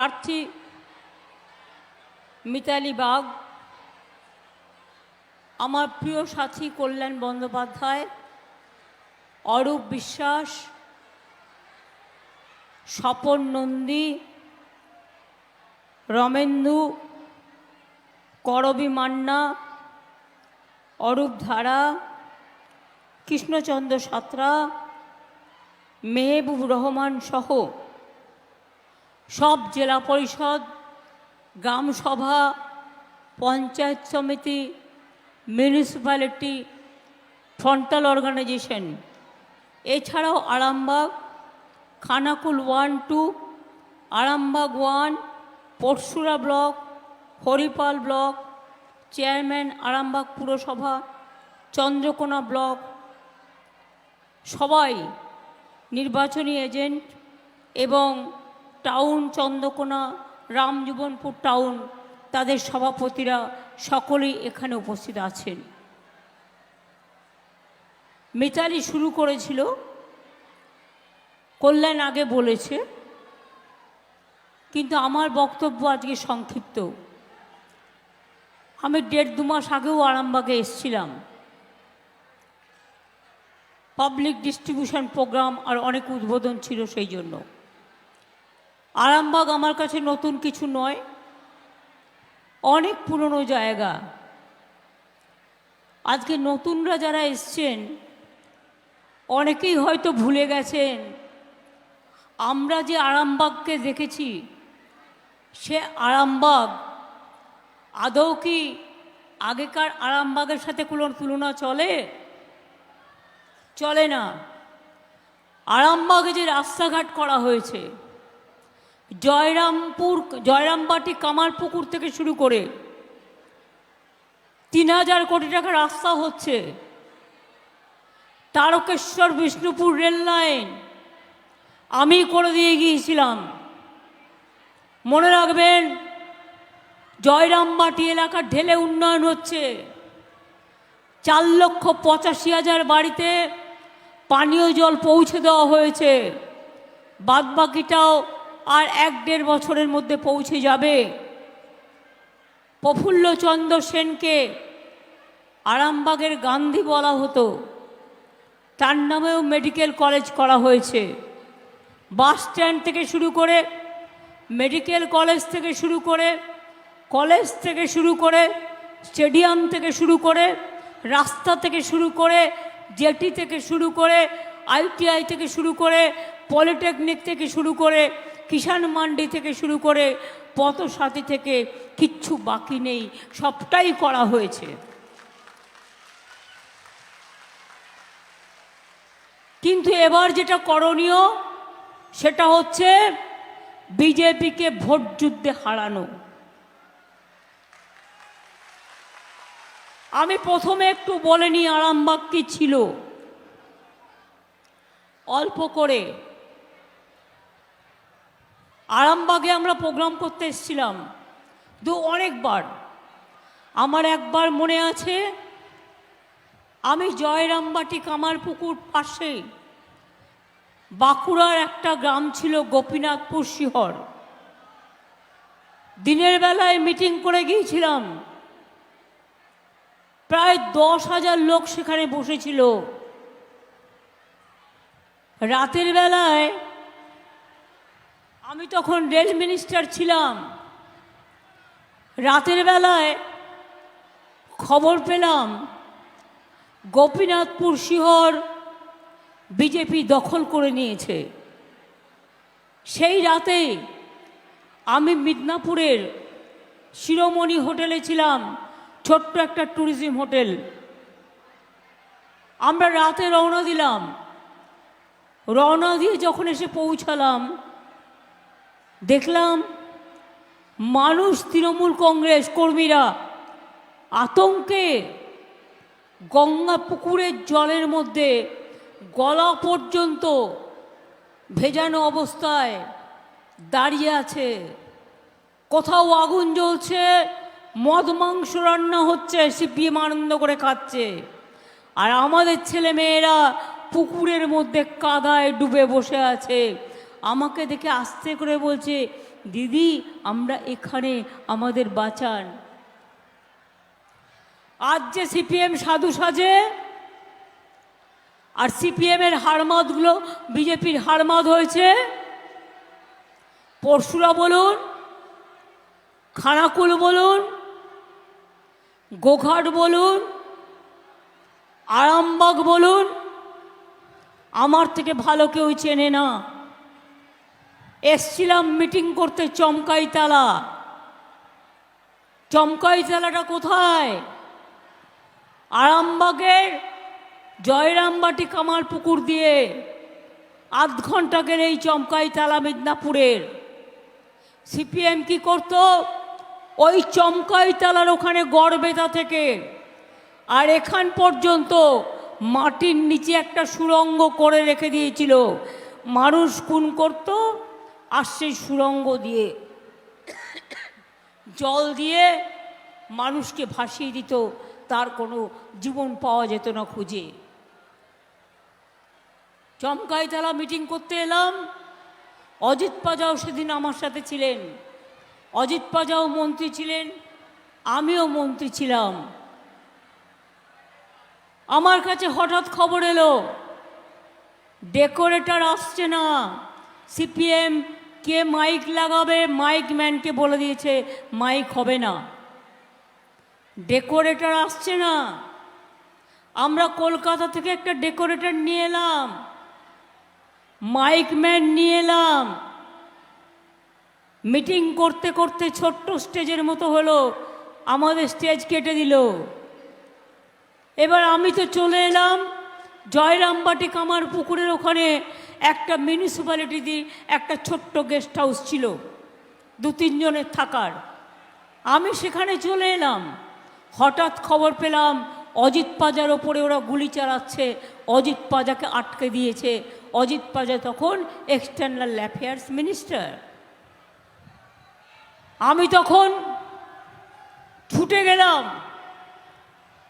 প্রার্থী মিতালি বাগ, আমার প্রিয় সাথী কল্যাণ বন্দ্যোপাধ্যায়, অরূপ বিশ্বাস, স্বপন নন্দী, রমেন্দু, করবী মান্না, অরূপ ধারা, কৃষ্ণচন্দ্র সাঁতরা, মেহবুব রহমান সহ সব জেলা পরিষদ, গ্রাম সভা, পঞ্চায়েত সমিতি মিউনিসিপ্যালিটি ফ্রন্টাল অর্গানাইজেশন এছাড়াও Arambagh, Khanakul one two, Arambagh one, Pursura block, Haripal block, chairman Arambagh পুরসভা, চন্দ্রকোনা ব্লক। সবাই নির্বাচনী এজেন্ট এবং টাউন, চন্দ্রকোনা রামজীবনপুর টাউন, তাদের সভাপতিরা সকলেই এখানে উপস্থিত আছেন। মিতালি শুরু করেছিল, কল্যাণ আগে বলেছে, কিন্তু আমার বক্তব্য আজকে সংক্ষিপ্ত। আমি দেড় দু মাস আগেও আরামবাগে এসছিলাম। পাবলিক ডিস্ট্রিবিউশন প্রোগ্রাম আর অনেক উদ্বোধন ছিল সেই জন্য। আরামবাগ আমার কাছে নতুন কিছু নয়। অনেক পুরনো জায়গা। আজকে নতুনরা যারা এসছেন, অনেকেই হয়তো ভুলে গেছেন, আমরা যে আরামবাগকে দেখেছি, সে আরামবাগ আদৌ কি আগেকার আরামবাগের সাথে কোনো তুলনা চলে? চলে না। আরামবাগে যে রাস্তাঘাট করা হয়েছে জয়রামপুর, জয়রামবাটি কামারপুকুর থেকে শুরু করে তিন হাজার কোটি টাকা রাস্তা হচ্ছে। তারকেশ্বর, বিষ্ণুপুর রেল লাইন আমি করে দিয়ে গিয়েছিলাম। মনে রাখবেন, জয়রামবাটি এলাকার ঢেলে উন্নয়ন হচ্ছে। চার লক্ষ পঁচাশি হাজার বাড়িতে পানীয় জল পৌঁছে দেওয়া হয়েছে। বাদবাকিটাও আর এক দেড় বছরের মধ্যে পৌঁছে যাবে। প্রফুল্লচন্দ্র সেনকে আরামবাগের গান্ধী বলা হতো। তার নামেও মেডিকেল কলেজ করা হয়েছে। বাস স্ট্যান্ড থেকে শুরু করে মেডিকেল কলেজ থেকে শুরু করে কলেজ থেকে শুরু করে স্টেডিয়াম থেকে শুরু করে রাস্তা থেকে শুরু করে জেটি থেকে শুরু করে আইটিআই থেকে শুরু করে পলিটেকনিক থেকে শুরু করে কিষাণ মান্ডি থেকে শুরু করে পথসাথী থেকে কিচ্ছু বাকি নেই, সবটাই করা হয়েছে। কিন্তু এবার যেটা করণীয়, সেটা হচ্ছে বিজেপিকে ভোট যুদ্ধে হারানো। আমি প্রথমে একটু বলে নিই, আরামবাগ কি ছিল? অল্প করে আরামবাগে আমরা প্রোগ্রাম করতে এসেছিলাম। দু অনেকবার। আমার একবার মনে আছে, আমি জয়রামবাটি কামারপুকুর পাশে বাঁকুড়ার একটা গ্রাম ছিল গোপীনাথপুর শিহর। দিনের বেলায় মিটিং করে গিয়েছিলাম। প্রায় দশ হাজার লোক সেখানে বসেছিল। রাতের বেলায় আমি তখন রেল মিনিস্টার ছিলাম। রাতের বেলায় খবর পেলাম, গোপীনাথপুর শিহর বিজেপি দখল করে নিয়েছে। সেই রাতে আমি মিদনাপুরের শিরোমণি হোটেলে ছিলাম, ছোট্ট একটা ট্যুরিজম হোটেল। আমরা রাতে রওনা দিলাম। রওনা দিয়ে যখন এসে পৌঁছালাম দেখলাম মানুষ তৃণমূল কংগ্রেস কর্মীরা আতঙ্কে গঙ্গা পুকুরের জলের মধ্যে গলা পর্যন্ত ভেজানো অবস্থায় দাঁড়িয়ে আছে। কোথাও আগুন জ্বলছে, মদ, মাংস রান্না হচ্ছে, সিপিএম আনন্দ করে খাচ্ছে আর আমাদের ছেলে মেয়েরা পুকুরের মধ্যে কাদায় ডুবে বসে আছে। আমাকে দেখে আস্তে করে বলছে, দিদি, আমরা এখানে আমাদের বাঁচান। আজ যে সিপিএম সাধু সাজে, আর সিপিএমের হারমাদগুলো বিজেপির হারমাদ হয়েছে, পরশুরা বলুন, খানাকুল বলুন, গোঘাট বলুন, আরামবাগ বলুন, আমার থেকে ভালো কেউ চেনে না। এসছিলাম মিটিং করতে চমকাইতলা। চমকাইতলাটা কোথায়? আরামবাগের জয়রামবাটি কামার পুকুর দিয়ে আধ ঘন্টাকের এই চমকাইতলা মিদনাপুরের। সিপিএম কি করত? ওই চমকাইতলার ওখানে গড়বেতা থেকে। আর এখান পর্যন্ত মাটির নিচে একটা সুরঙ্গ করে রেখে দিয়েছিল। মানুষ খুন করত আর সেই সুরঙ্গ দিয়ে জল দিয়ে মানুষকে ভাসিয়ে দিত, তার কোনো জীবন পাওয়া যেত না খুঁজে। চমকাইতলা মিটিং করতে এলাম। অজিত পাজাও সেদিন আমার সাথে ছিলেন। অজিত পাজাও মন্ত্রী ছিলেন, আমিও মন্ত্রী ছিলাম। আমার কাছে হঠাৎ খবর এলো, ডেকোরেটর আসছে না, সিপিএম কে মাইক লাগাবে? মাইক ম্যানকে বলে দিয়েছে, মাইক হবে না। ডেকোরেটর আসছে না। আমরা কলকাতা থেকে একটা ডেকোরেটর নিয়ে এলাম। মাইক ম্যান নিয়ে এলাম। মিটিং করতে করতে ছোট্ট স্টেজের মতো হলো। আমাদের স্টেজ কেটে দিল। এবার আমি তো চলে এলাম। জয়রামবাটি কামার পুকুরের ওখানে। একটা মিউনিসিপ্যালিটি দিয়ে একটা ছোট্ট গেস্ট হাউস ছিল। দু তিনজনের থাকার। আমি সেখানে চলে এলাম। হঠাৎ খবর পেলাম, অজিত পাজার ওপরে ওরা গুলি চালাচ্ছে। অজিত পাজাকে আটকে দিয়েছে। অজিত পাজা তখন এক্সটার্নাল অ্যাফেয়ার্স মিনিস্টার আমি তখন ছুটে গেলাম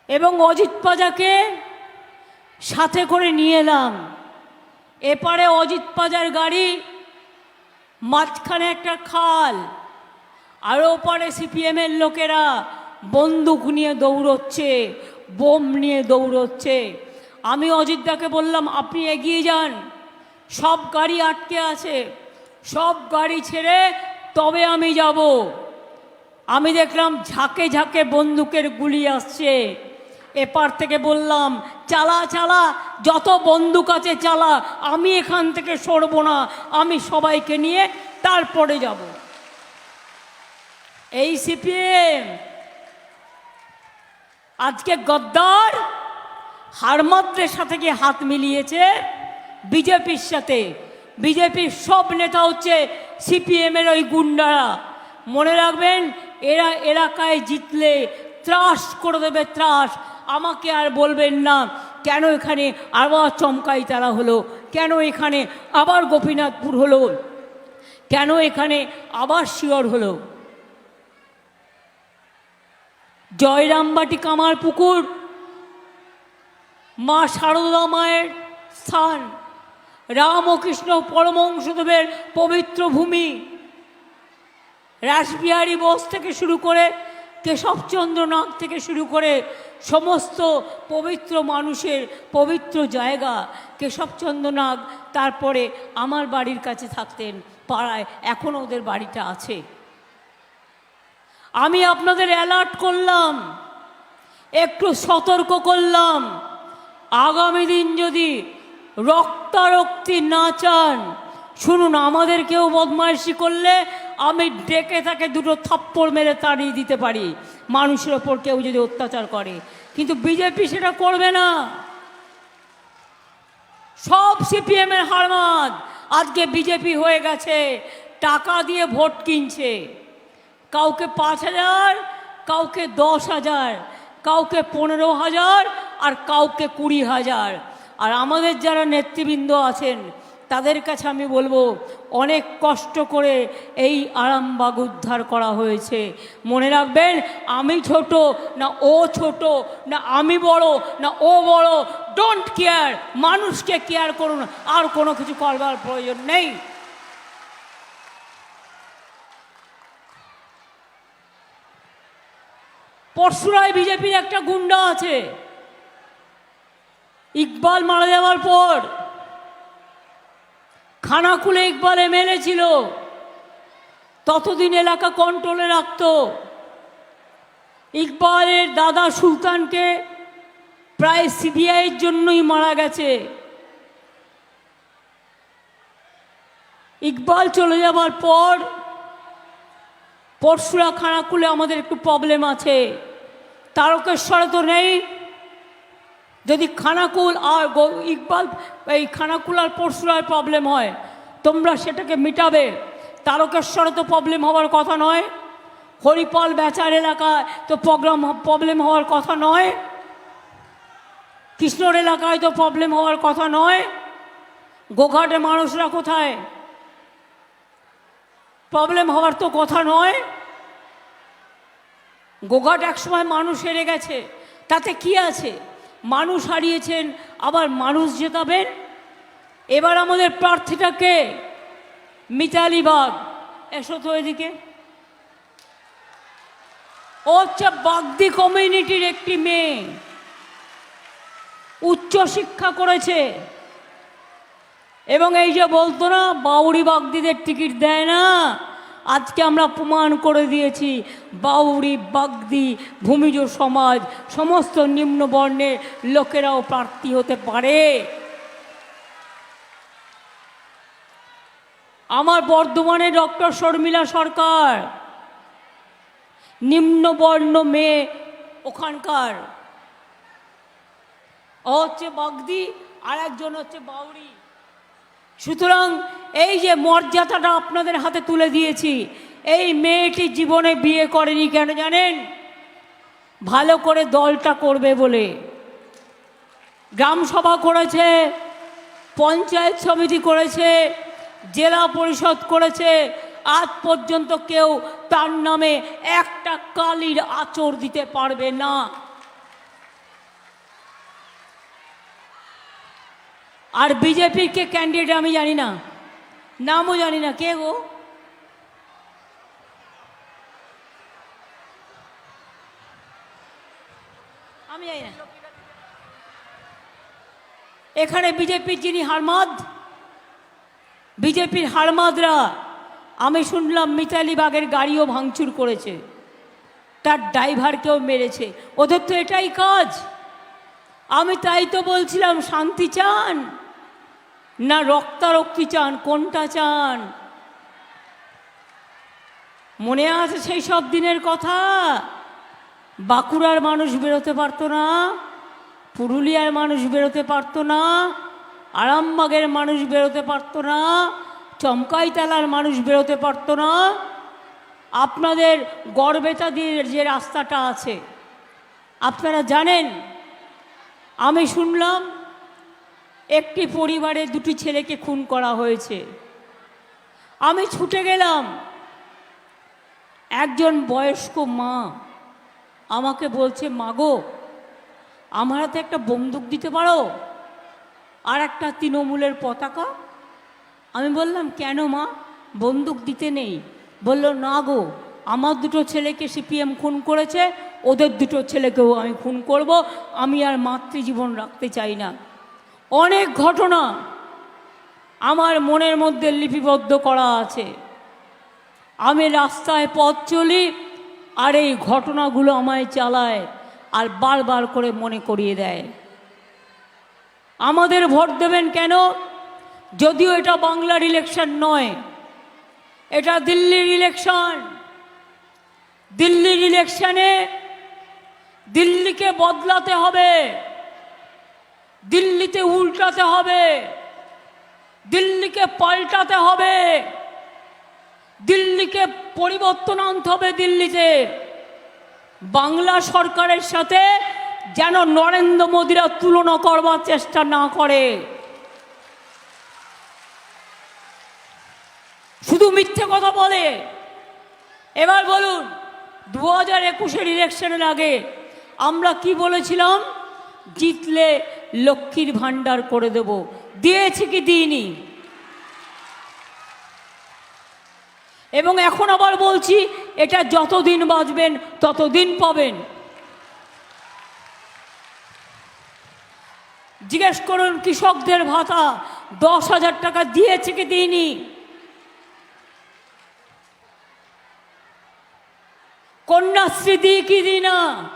এবং অজিত পাজাকে সাথে করে নিয়ে এলাম। এপারে অজিত পাজার গাড়ি, মাঝখানে একটা খাল, আর ওপারে সিপিএমের লোকেরা বন্দুক নিয়ে দৌড়চ্ছে, বোম নিয়ে দৌড়চ্ছে। আমি অজিতদাকে বললাম, আপনি এগিয়ে যান, সব গাড়ি আটকে আছে, সব গাড়ি ছেড়ে তবে আমি যাব। আমি দেখলাম ঝাঁকে ঝাঁকে বন্দুকের গুলি আসছে। এপার থেকে বললাম, চালা চালা, যত বন্দুক আছে চালা, আমি এখান থেকে সরব না, আমি সবাইকে নিয়ে তারপরে যাব। এই সিপিএম, আজকে গদ্দার হারমাদ্রের সাথে গিয়ে হাত মিলিয়েছে বিজেপির সাথে। বিজেপির সব নেতা হচ্ছে সিপিএমের ওই গুন্ডারা। মনে রাখবেন, এরা এলাকায় জিতলে ত্রাস করে দেবে, ত্রাস। আমাকে আর বলবেন না, কেন এখানে আবার চমকাই তারা হলো? কেন এখানে আবার গোপীনাথপুর হলো? কেন এখানে আবার শিওর হলো? জয়রামবাটি কামার পুকুর, মা শারদা মায়ের স্থান রাম ও কৃষ্ণ পরমংশদেবের পবিত্র ভূমি, রাসবিহারী বোস থেকে শুরু করে কেশবচন্দ্র নাগ থেকে শুরু করে সমস্ত পবিত্র মানুষের পবিত্র জায়গা কেশবচন্দ্র নাগ তারপরে আমার বাড়ির কাছে থাকতেন, পাড়ায় এখন ওদের বাড়িটা আছে। আমি আপনাদের অ্যালার্ট করলাম, একটু সতর্ক করলাম, আগামী দিন যদি রক্তারক্তি না চান, শুনুন, আমাদের কেউ বদমাইশি করলে আমি ডেকে তাকে দুটো থাপ্পড় মেরে তাড়িয়ে দিতে পারি। মানুষের ওপর কেউ যদি অত্যাচার করে। কিন্তু বিজেপি সেটা করবে না। সব সিপিএমের হারমাদ আজকে বিজেপি হয়ে গেছে, টাকা দিয়ে ভোট কিনছে। কাউকে পাঁচ হাজার, কাউকে দশ হাজার, কাউকে পনেরো হাজার আর কাউকে কুড়ি হাজার। আর আমাদের যারা নেতৃবৃন্দ আছেন তাদের কাছে আমি বলব, অনেক কষ্ট করে এই আরামবাগ উদ্ধার করা হয়েছে। মনে রাখবেন, আমি ছোট, না ও ছোট, না আমি বড়, না ও বড় ডোন্ট কেয়ার মানুষকে কেয়ার করুন, আর কোনো কিছু করবার প্রয়োজন নেই। পরশুরায় বিজেপির একটা গুন্ডা আছে, ইকবাল মারা যাওয়ার পর খানাকুলে ইকবাল এমএলএ ছিল ততদিন এলাকা কন্ট্রোলে রাখত। ইকবালের দাদা সুলতানকে প্রায় সিবিআইয়ের জন্যই মারা গেছে। ইকবাল চলে যাবার পর পরশুরা খানাকুলে আমাদের একটু প্রবলেম আছে। তারকেশ্বরে তো নেই। যদি খানাকুল আর ইকবাল, এই খানাকুল আর পরশুরার প্রবলেম হয়, তোমরা সেটাকে মিটাবে। তারকেশ্বরে তো প্রবলেম হওয়ার কথা নয়। হরিপল বেচার এলাকায় তো প্রোগ্রাম প্রবলেম হওয়ার কথা নয়। কৃষ্ণর এলাকায় তো প্রবলেম হওয়ার কথা নয়। গোঘাটে মানুষরা কোথায়? প্রবলেম হওয়ার তো কথা নয়। গোঘাট একসময় মানুষ হেরে গেছে। তাতে কি আছে? মানুষ হারিয়েছেন, আবার মানুষ জেতাবেন। এবার আমাদের প্রার্থীটাকে মিতালি বাগ। এসো তো এদিকে। ও হচ্ছে বাগদি কমিউনিটির একটি মেয়ে। উচ্চ শিক্ষা করেছে। এবং এই যে বলতো না বাউরি বাগদিদের টিকিট দেয় না। আজকে আমরা প্রমাণ করে দিয়েছি বাউরি বাগদি, ভূমিজ সমাজ, সমস্ত নিম্ন বর্ণের লোকেরাও প্রার্থী হতে পারে। আমার বর্ধমানে ডক্টর শর্মিলা সরকার, নিম্নবর্ণ মেয়ে ওখানকার। ও হচ্ছে বাগদি আর একজন হচ্ছে বাউরি সুতরাং এই যে মর্যাদাটা আপনাদের হাতে তুলে দিয়েছি, এই মেয়েটি জীবনে বিয়ে করেনি কেন জানেন? ভালো করে দলটা করবে বলে। গ্রাম সভা করেছে, পঞ্চায়েত সমিতি করেছে, জেলা পরিষদ করেছে, আজ পর্যন্ত কেউ তার নামে একটা কালির আচর দিতে পারবে না। আর বিজেপির কে ক্যান্ডিডেট আমি জানি না। নামও জানি না। কে গো? আমি জানি না। এখানে বিজেপির যিনি হারমাদ বিজেপির হারমাদরা আমি শুনলাম মিতালি বাগের গাড়িও ভাঙচুর করেছে। তার ড্রাইভারকেও মেরেছে। ওদের তো এটাই কাজ। আমি তাই তো বলছিলাম, শান্তি চান। না রক্তারক্তি চান, কোনটা চান? মনে আছে সেই সব দিনের কথা? বাঁকুড়ার মানুষ বেরোতে পারতো না, পুরুলিয়ার মানুষ বেরোতে পারতো না, আরামবাগের মানুষ বেরোতে পারতো না, চমকাইতলার মানুষ বেরোতে পারতো না। আপনাদের গড়বেতা দিয়ে যে রাস্তাটা আছে, আপনারা জানেন? আমি শুনলাম একটি পরিবারে দুটি ছেলেকে খুন করা হয়েছে। আমি ছুটে গেলাম। একজন বয়স্ক মা আমাকে বলছে, মাগো, আমার হাতে একটা বন্দুক দিতে পারো? আর একটা তৃণমূলের পতাকা? আমি বললাম, কেন মা? বন্দুক দিতে নেই। বলল, না গো, আমার দুটো ছেলেকে সিপিএম খুন করেছে, ওদের দুটো ছেলেকেও আমি খুন করব। আমি আর মাতৃজীবন রাখতে চাই না। অনেক ঘটনা আমার মনের মধ্যে লিপিবদ্ধ করা আছে। আমি রাস্তায় পথ চলি আর এই ঘটনাগুলো আমায় চালায় আর বারবার করে মনে করিয়ে দেয়। আমাদের ভোট দেবেন কেন? যদিও এটা বাংলার ইলেকশন নয়, এটা দিল্লির ইলেকশন দিল্লির ইলেকশনে দিল্লিকে বদলাতে হবে। দিল্লিতে উল্টাতে হবে। দিল্লিকে পাল্টাতে হবে। দিল্লিকে পরিবর্তন আনতে হবে দিল্লিতে। বাংলা সরকারের সাথে যেন নরেন্দ্র মোদীরা তুলনা করবার চেষ্টা না করে। শুধু মিথ্যে কথা বলে। এবার বলুন দু হাজার একুশের ইলেকশনের আগে আমরা কি বলেছিলাম? জিতলে লক্ষ্মীর ভাণ্ডার করে দেব। দিয়েছি কি দিইনি? এবং এখন আবার বলছি, এটা যতদিন বাঁচবেন, ততদিন পাবেন। জিজ্ঞেস করুন, কৃষকদের ভাতা দশ হাজার টাকা দিয়েছে কি দিইনি? কন্যাশ্রী দিই কি দিই না?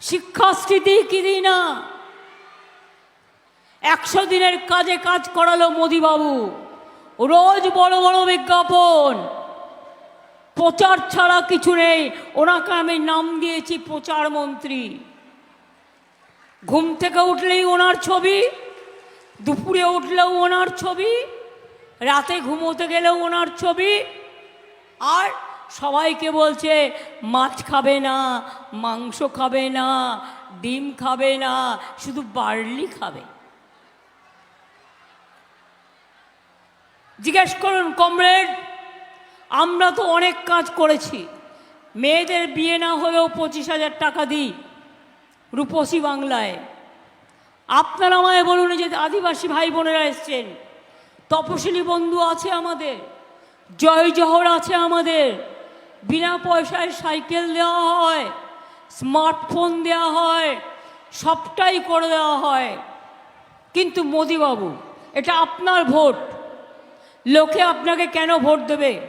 শিক্ষাশ্রী দিই কি দিই না? একশো দিনের কাজে কাজ করালো মোদিবাবু। রোজ বড় বড় বিজ্ঞাপন। প্রচার ছাড়া কিছু নেই। ওনাকে আমি নাম দিয়েছি প্রচার মন্ত্রী। ঘুম থেকে উঠলেই ওনার ছবি, দুপুরে উঠলেও ওনার ছবি, রাতে ঘুমোতে গেলেও ওনার ছবি। আর সবাইকে বলছে, মাছ খাবে না, মাংস খাবে না, ডিম খাবে না, শুধু বার্লি খাবে। জিজ্ঞেস করুন, কমরেড, আমরা তো অনেক কাজ করেছি। মেয়েদের বিয়ে না হলেও পঁচিশ হাজার টাকা দিই রূপসী বাংলায়। আপনারা আমায় বলুন যে আদিবাসী ভাই বোনেরা এসছেন, তপশিলি বন্ধু আছে আমাদের, জয় জহর আছে আমাদের, বিনা পয়সায় সাইকেল দেওয়া হয়, স্মার্টফোন দেওয়া হয়, সবটাই করে দেওয়া হয়। কিন্তু মোদিবাবু, এটা আপনার ভোট। লোকে আপনাকে কেন ভোট দেবে?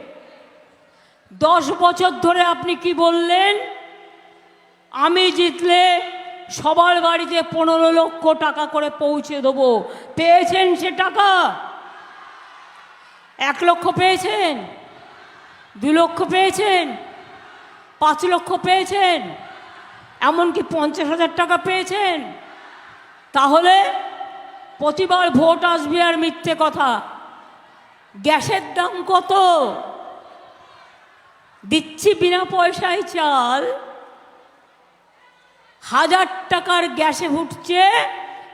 দশ বছর ধরে আপনি কি বললেন? আমি জিতলে সবার বাড়িতে পনেরো লক্ষ টাকা করে পৌঁছে দেবো। পেয়েছেন সে টাকা? এক লক্ষ পেয়েছেন? দু লক্ষ পেয়েছেন? পাঁচ লক্ষ পেয়েছেন? এমনকি পঞ্চাশ হাজার টাকা পেয়েছেন? তাহলে প্রতিবার ভোট আসবে আর মিথ্যে কথা। গ্যাসের দাম কত? দিচ্ছি বিনা পয়সায় চাল। হাজার টাকার গ্যাসে ফুটছে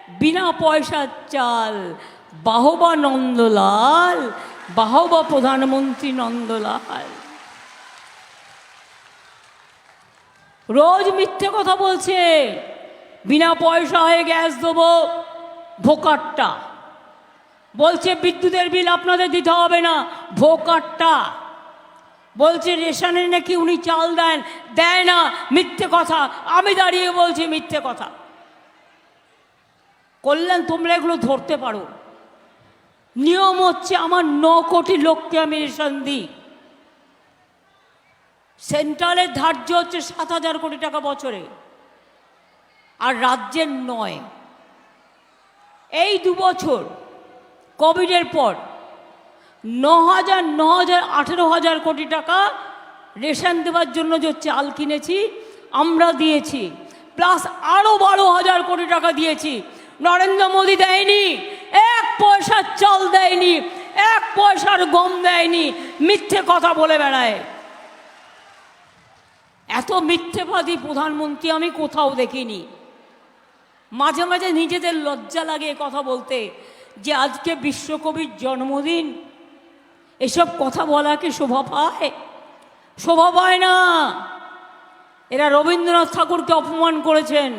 বিনা পয়সার চাল। বাহবা নন্দলাল, বাহবা প্রধানমন্ত্রী নন্দলাল। রোজ মিথ্যে কথা বলছে, বিনা পয়সায় গ্যাস দেবো ভোকারটা। বলছে, বিদ্যুতের বিল আপনাদের দিতে হবে না ভোকারটা বলছে রেশনে নাকি উনি চাল দেন। দেয় না, মিথ্যে কথা। আমি দাঁড়িয়ে বলছি, মিথ্যে কথা। করলেন তোমরা এগুলো ধরতে পারো। নিয়ম হচ্ছে, আমার ন কোটি লোককে আমি রেশন দিই। সেন্ট্রালের ধার্য হচ্ছে সাত হাজার কোটি টাকা বছরে, আর রাজ্যের নয়। এই দু বছর কোভিডের পর ন হাজার ন হাজার আঠেরো হাজার কোটি টাকা রেশন দেওয়ার জন্য যে চাল কিনেছি, আমরা দিয়েছি। প্লাস আরও বারো হাজার কোটি টাকা দিয়েছি। নরেন্দ্র মোদী দেয়নি, এক পয়সার চাল দেয়নি, এক পয়সার গম দেয়নি, মিথ্যে কথা বলে বেড়ায়। এত মিথ্যেবাদী প্রধানমন্ত্রী আমি কোথাও দেখিনি। মাঝে মাঝে নিজেদের লজ্জা লাগে কথা বলতে। যে আজকে বিশ্বকবির জন্মদিন, এসব কথা বলাকে শোভা পায়? শোভা পায় না। এরা রবীন্দ্রনাথ ঠাকুরকে অপমান করেছেন,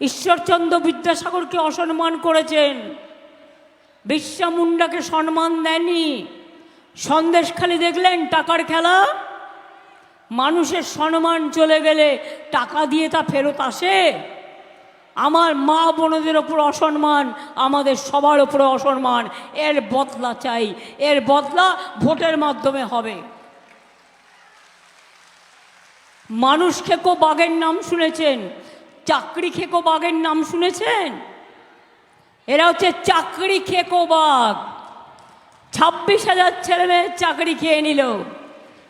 ঈশ্বরচন্দ্র বিদ্যাসাগরকে অসম্মান করেছেন বিশ্বা মুন্ডাকে সম্মান দেননি। সন্দেশখালি দেখলেন টাকার খেলা? মানুষের সম্মান চলে গেলে টাকা দিয়ে তা ফেরত আসে? আমার মা বোনদের ওপর অসম্মান, আমাদের সবার ওপরে অসম্মান। এর বদলা চাই, এর বদলা ভোটের মাধ্যমে হবে। মানুষ খেকো বাঘের নাম শুনেছেন, চাকরি খেকো বাঘের নাম শুনেছেন? এরা হচ্ছে চাকরি খেকো বাঘ। ছাব্বিশ হাজার ছেলে মেয়ের চাকরি খেয়ে নিল,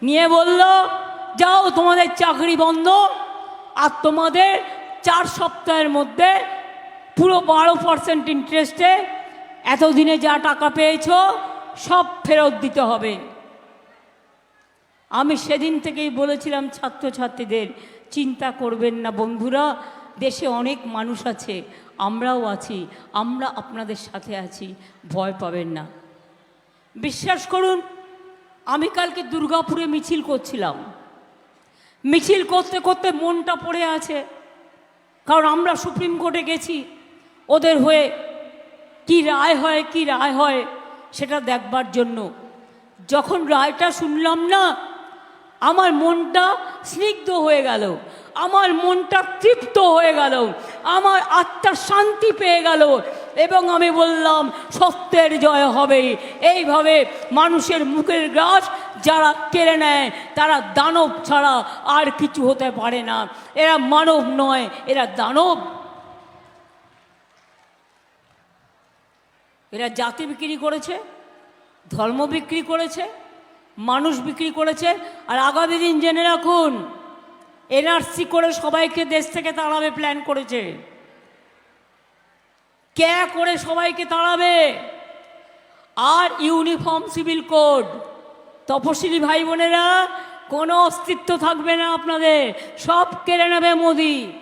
নিয়ে বলল, যাও তোমাদের চাকরি বন্ধ, আর তোমাদের চার সপ্তাহের মধ্যে পুরো বারো পার্সেন্ট ইন্টারেস্টে এতদিনে যা টাকা পেয়েছ, সব ফেরত দিতে হবে। আমি সেদিন থেকেই বলেছিলাম ছাত্রছাত্রীদের, চিন্তা করবেন না বন্ধুরা, দেশে অনেক মানুষ আছে, আমরাও আছি, আমরা আপনাদের সাথে আছি, ভয় পাবেন না। বিশ্বাস করুন, আমি কালকে দুর্গাপুরে মিছিল করছিলাম। মিছিল করতে করতে মনটা পড়ে আছে। কারণ আমরা সুপ্রিম কোর্টে গেছি, ওদের হয়ে কি রায় হয়, কি রায় হয়, সেটা দেখবার জন্য। যখন রায়টা শুনলাম না, আমার মনটা স্নিগ্ধ হয়ে গেল, আমার মনটা তৃপ্ত হয়ে গেল, আমার আত্মার শান্তি পেয়ে গেল, এবং আমি বললাম, সত্যের জয় হবে এইভাবে মানুষের মুখের গ্রাস যারা কেড়ে নেয়, তারা দানব ছাড়া আর কিছু হতে পারে না। এরা মানব নয়, এরা দানব। এরা জাতি বিক্রি করেছে, ধর্ম বিক্রি করেছে, মানুষ বিক্রি করেছে। আর আগামী দিন জেনে রাখুন, এনআরসি করে সবাইকে দেশ থেকে তাড়াবে প্ল্যান করেছে। ক্যা করে সবাইকে তাড়াবে? আর ইউনিফর্ম, সিভিল কোড। তপশিলি ভাই বোনেরা, কোনো অস্তিত্ব থাকবে না আপনাদের। সব কেড়ে নেবে মোদি।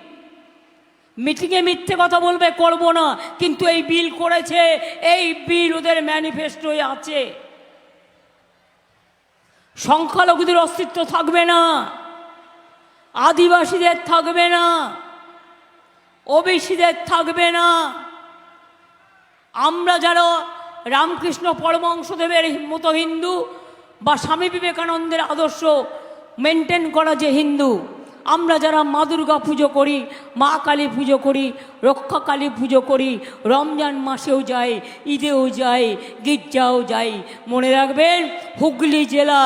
মিটিংয়ে মিথ্যে কথা বলবে, করব না। কিন্তু এই বিল করেছে, এই বিল ওদের ম্যানিফেস্টোয় আছে। সংখ্যালঘুদের অস্তিত্ব থাকবে না। আদিবাসীদের থাকবে না। ওবিসিদের থাকবে না। আমরা যারা রামকৃষ্ণ পরমংশদেবের মতো হিন্দু বা স্বামী বিবেকানন্দের আদর্শ মেনটেন করা যে হিন্দু, আমরা যারা মা দুর্গা পুজো করি, মা কালী পুজো করি, রক্ষা কালী পুজো করি, রমজান মাসেও যাই, ঈদেও যাই, গির্জাও যাই, মনে রাখবেন হুগলি জেলা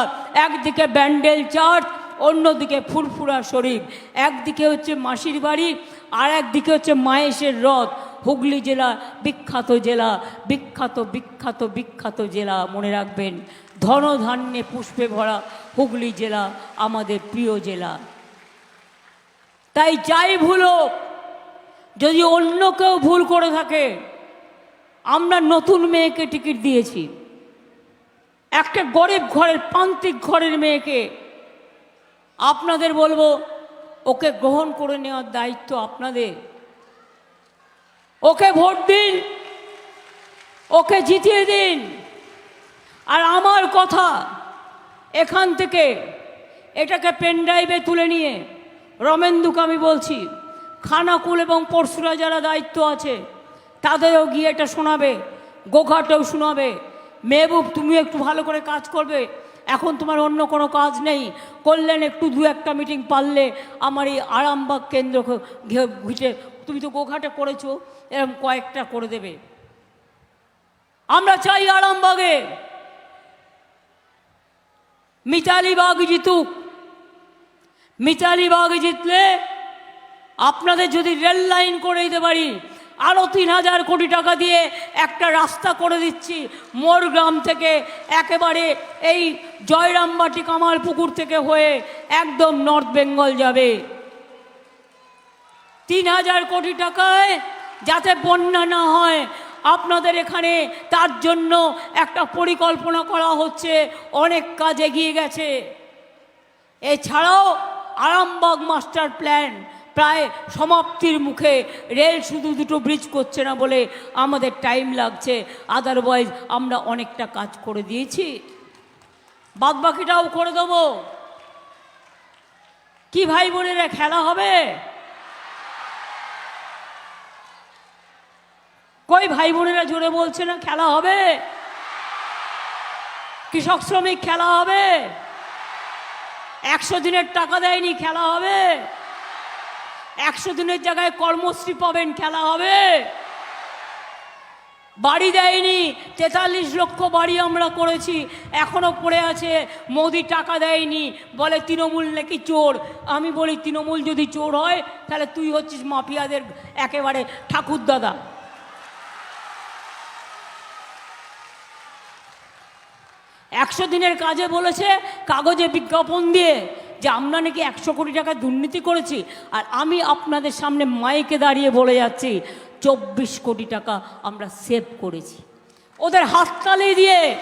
একদিকে ব্যান্ডেল চার্চ, অন্যদিকে ফুরফুরা শরীফ। একদিকে হচ্ছে মাসির বাড়ি, আর একদিকে হচ্ছে মায়েশের রথ। হুগলি জেলা বিখ্যাত জেলা, বিখ্যাত বিখ্যাত বিখ্যাত জেলা, মনে রাখবেন। ধনধান্যে পুষ্পে ভরা হুগলি জেলা, আমাদের প্রিয় জেলা। তাই যাই ভুল, যদি অন্য কেউ ভুল করে থাকে, আমরা নতুন মেয়েকে টিকিট দিয়েছি। একটা গরিব ঘরের, প্রান্তিক ঘরের মেয়েকে আপনাদের বলব, ওকে গ্রহণ করে নেওয়ার দায়িত্ব আপনাদের। ওকে ভোট দিন, ওকে জিতিয়ে দিন। আর আমার কথা এখান থেকে এটাকে পেনড্রাইভে তুলে নিয়ে রমেন্দুকে আমি বলছি, খানাকুল এবং পরশুরা যারা দায়িত্ব আছে, তাদেরও গিয়ে এটা শোনাবে, গোঘাটেও শোনাবে। মেহবুব তুমি একটু ভালো করে কাজ করবে। এখন তোমার অন্য কোনো কাজ নেই। করলেন একটু দু একটা মিটিং পারলে আমার এই আরামবাগ কেন্দ্র ঘুটে তুমি তো গোঘাটে করেছ এরকম কয়েকটা করে দেবে। আমরা চাই আরামবাগে মিতালি বাগ জিতুক। মিতালি বাগ জিতলে আপনাদের যদি রেল লাইন করে দিতে পারি আরও তিন হাজার কোটি টাকা দিয়ে একটা রাস্তা করে দিচ্ছি মোর গ্রাম থেকে, একেবারে এই জয়রামবাটি কামাল পুকুর থেকে হয়ে একদম নর্থ বেঙ্গল যাবে। তিন হাজার কোটি টাকায় যাতে বন্যা না হয় আপনাদের এখানে তার জন্য একটা পরিকল্পনা করা হচ্ছে। অনেক কাজ এগিয়ে গেছে। এছাড়াও আরামবাগ মাস্টার প্ল্যান প্রায় সমাপ্তির মুখে রেল শুধু দুটো ব্রিজ করছে না বলে আমাদের টাইম লাগছে। আদারওয়াইজ আমরা অনেকটা কাজ করে দিয়েছি। বাদবাকিটাও করে দেবো। কি ভাই বোনেরা, খেলা হবে? কই ভাই বোনেরা জোরে বলছে না, খেলা হবে? কৃষক শ্রমিক, খেলা হবে? একশো দিনের টাকা দেয়নি, খেলা হবে? একশো দিনের জায়গায় কর্মশ্রী পাবেন, খেলা হবে? বাড়ি দেয়নি, তেতাল্লিশ লক্ষ বাড়ি আমরা করেছি, এখনও পড়ে আছে, মোদি টাকা দেয়নি, বলে তৃণমূল নাকি চোর? আমি বলি, তৃণমূল যদি চোর হয়, তাহলে তুই হচ্ছিস মাফিয়াদের একেবারে ঠাকুর একশো দিনের কাজে বলেছে কাগজে বিজ্ঞাপন দিয়ে যে আমরা নাকি একশো কোটি টাকা দুর্নীতি করেছি। আর আমি আপনাদের সামনে মাইকে দাঁড়িয়ে বলে যাচ্ছি, চব্বিশ কোটি টাকা আমরা সেভ করেছি। ওদের হাততালি দিয়ে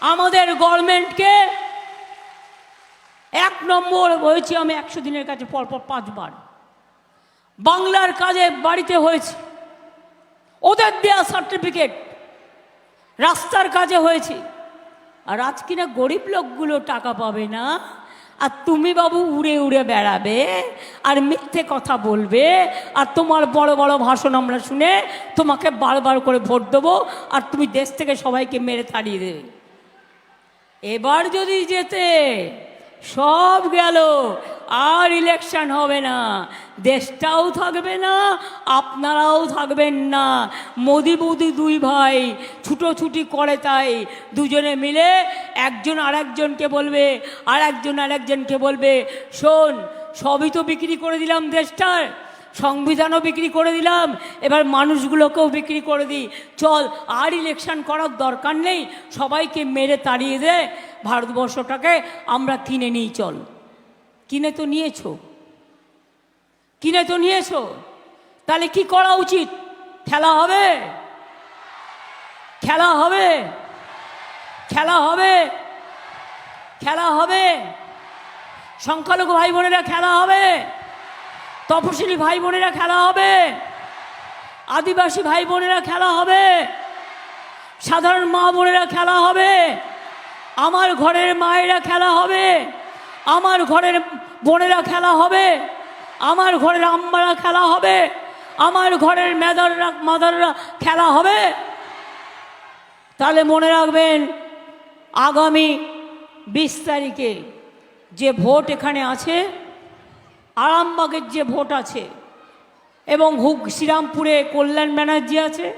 আমাদের গভর্নমেন্টকে এক নম্বর হয়েছি আমি একশো দিনের কাছে পরপর পাঁচবার। বাংলার কাজে বাড়িতে হয়েছে। ওদের দেওয়া সার্টিফিকেট রাস্তার কাজে হয়েছে। আর আজ কিনা গরিব লোকগুলো টাকা পাবে না? আর তুমি বাবু উড়ে উড়ে বেড়াবে, আর মিথ্যে কথা বলবে, আর তোমার বড় বড় ভাষণ আমরা শুনে তোমাকে বারবার করে ভোট দেবো, আর তুমি দেশ থেকে সবাইকে মেরে তাড়িয়ে দেবে। এবার যদি যেতে সব গেল। আর ইলেকশন হবে না। দেশটাও থাকবে না, আপনারাও থাকবেন না। মোদি মোদি দুই ভাই ছুটোছুটি করে তাই দুজনে মিলে একজন আরেকজনকে বলবে আর একজন আরেকজনকে বলবে, শোন, সবই তো বিক্রি করে দিলাম দেশটার। সংবিধানও বিক্রি করে দিলাম, এবার মানুষগুলোকেও বিক্রি করে দিই। চল, আর ইলেকশন করার দরকার নেই, সবাইকে মেরে তাড়িয়ে দে, ভারতবর্ষটাকে আমরা কিনে নিই, চল। কিনে তো নিয়েছো। কিনে তো নিয়েছো। তাহলে কি করা উচিত? খেলা হবে? খেলা হবে? খেলা হবে? খেলা হবে? সংখ্যালঘু ভাই বোনেরা খেলা হবে? তপশিলি ভাই বোনেরা খেলা হবে। আদিবাসী ভাই বোনেরা খেলা হবে। সাধারণ মা বোনেরা খেলা হবে। আমার ঘরের মায়েরা খেলা হবে। আমার ঘরের বোনেরা খেলা হবে। আমার ঘরের আম্মারা খেলা হবে। আমার ঘরের মেদাররা, মাদাররা খেলা হবে। তাহলে মনে রাখবেন, আগামী বিশ তারিখে যে ভোট এখানে আছে আরামবাগের যে ভোট আছে, এবং হুগ শ্রীরামপুরে কল্যাণ ব্যানার্জি আছে,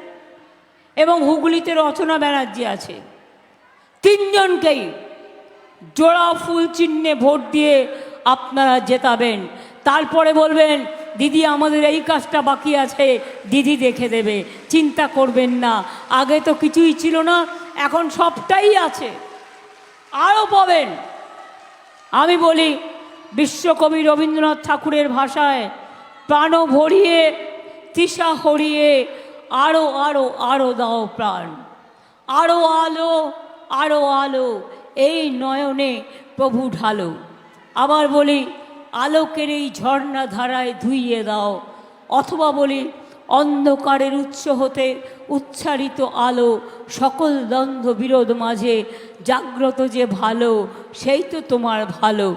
এবং হুগলিতে রচনা ব্যানার্জি আছে, তিনজনকেই জোড়া ফুল চিহ্নে ভোট দিয়ে আপনারা জেতাবেন। তারপরে বলবেন, দিদি, আমাদের এই কাজটা বাকি আছে, দিদি দেখে দেবে, চিন্তা করবেন না। আগে তো কিছুই ছিল না, এখন সবটাই আছে। আরও পাবেন আমি বলি বিশ্বকবি রবীন্দ্রনাথ ঠাকুরের ভাষায় প্রাণ ভরিয়ে তৃষা হরিয়ে আরও আরও আরও দাও প্রাণ। আরও আলো আরও আলো, এই নয়নে প্রভু ঢালো। আবার বলি, আলোকের এই ঝর্ণা ধারায় ধুইয়ে দাও। অথবা বলি, অন্ধকারের উৎস হতে উচ্চারিত আলো, সকল দ্বন্দ্ব বিরোধ মাঝে জাগ্রত যে ভালো, সেই তো তোমার ভালো।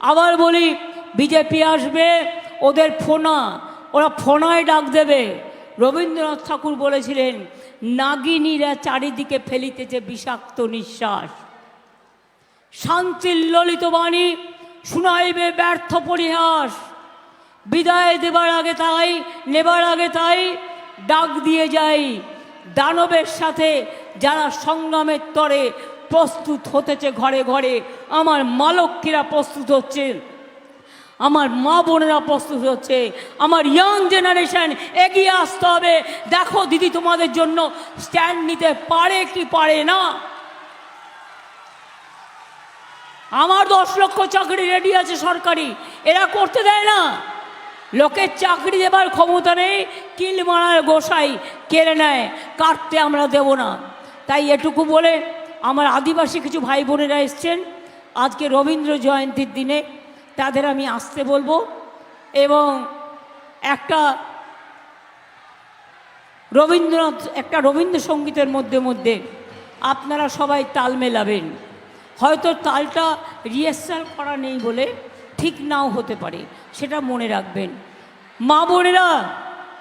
আবার বলি, বিজেপি আসবে, ওদের ফোনা, ওরা ফোনায় ডাক দেবে। রবীন্দ্রনাথ ঠাকুর বলেছিলেন, নাগিনীরা চারিদিকে ফেলিতেছে বিষাক্ত নিঃশ্বাস। শান্তির ললিত বাণী শুনাইবে ব্যর্থ পরিহাস। বিদায় দেবার আগে তাই, নেবার আগে তাই, ডাক দিয়ে যাই দানবের সাথে যারা সংগ্রামের তরে প্রস্তুত হতেছে ঘরে ঘরে। আমার মালক্ষীরা প্রস্তুত হচ্ছে। আমার মা বোনেরা প্রস্তুত হচ্ছে। আমার ইয়াং জেনারেশন এগিয়ে আসতে হবে। দেখো দিদি তোমাদের জন্য স্ট্যান্ড নিতে পারে কি পারে না? আমার দশ লক্ষ চাকরি রেডি আছে সরকারি। এরা করতে দেয় না। লোকের চাকরি দেবার ক্ষমতা নেই। কিল মারার গোসাই কেড়ে নেয়। কাটতে আমরা দেব না। তাই এটুকু বলে আমার আদিবাসী কিছু ভাই বোনেরা এসছেন। আজকে রবীন্দ্র জয়ন্তীর দিনে তাদের আমি আসতে বলব এবং একটা রবীন্দ্রনাথ, একটা রবীন্দ্রসঙ্গীতের মধ্যে মধ্যে আপনারা সবাই তাল মেলাবেন। হয়তো তালটা রিহার্সাল করা নেই বলে ঠিক নাও হতে পারে, সেটা মনে রাখবেন। মা বোনেরা,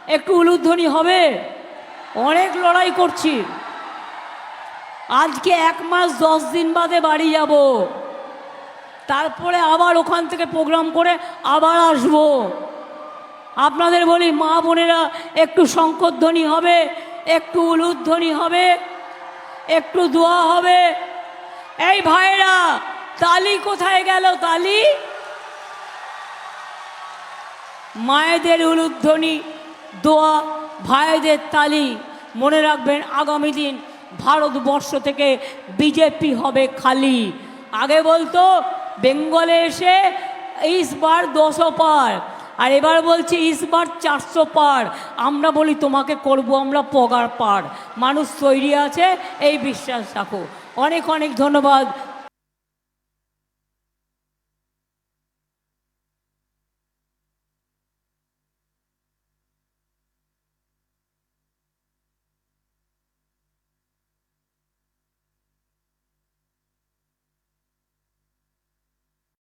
একটু উলুধ্বনি হবে। অনেক লড়াই করছি। আজকে এক মাস দশ দিন বাদে বাড়ি যাব। তারপরে আবার ওখান থেকে প্রোগ্রাম করে আবার আসব। আপনাদের বলি, মা বোনেরা, একটু শঙ্করধ্বনি হবে, একটু উলুধ্বনি হবে, একটু দোয়া হবে। এই ভাইরা, তালি কোথায় গেল তালি? মায়েদের উলুধ্বনি দোয়া, ভাইদের তালি। মনে রাখবেন, আগামী দিন ভারতবর্ষ থেকে বিজেপি হবে খালি। আগে বলতো, বেঙ্গলে এসে ইসবার দশো পার, আর এবার বলছে ইসবার চারশো পার। আমরা বলি, তোমাকে করব আমরা পগার পার। মানুষ তৈরি আছে, এই বিশ্বাস রাখো। অনেক অনেক ধন্যবাদ।